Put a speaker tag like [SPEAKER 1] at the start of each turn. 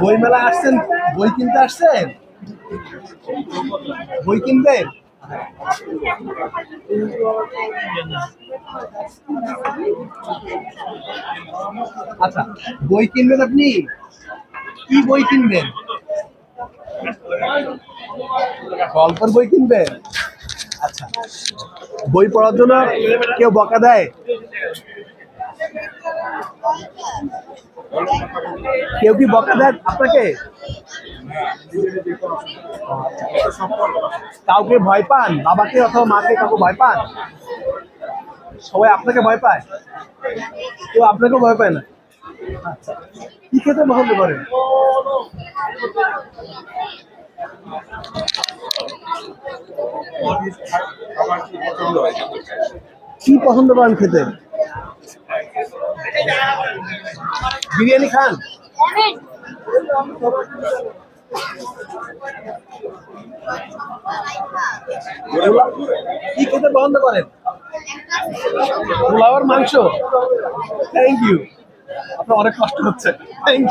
[SPEAKER 1] বই মেলা আসছেন? বই কিনতে আসছেন? বই কিনবেন? আচ্ছা বই কিনবেন আপনি? কি বই কিনবেন? গল্পের বই কিনবেন? বই পড়ার জন্য কেউ বকা দেয়? কেউ কি বকা দেয় আপনাকে? কাউকে ভয় পান? বাবাকে অথবা মাকে কাউকে ভয় পান? সবাই আপনাকে ভয় পায়? কেউ আপনাকেও ভয় পায় না? আচ্ছা। কি খেতে পছন্দ করেন? কি পছন্দ করেন খেতে? বিরিয়ানি খান? কি খেতে পছন্দ করেন? পোলাওয়ার মাংস? থ্যাংক ইউ আপনার অনেক কষ্ট হচ্ছে। Thank you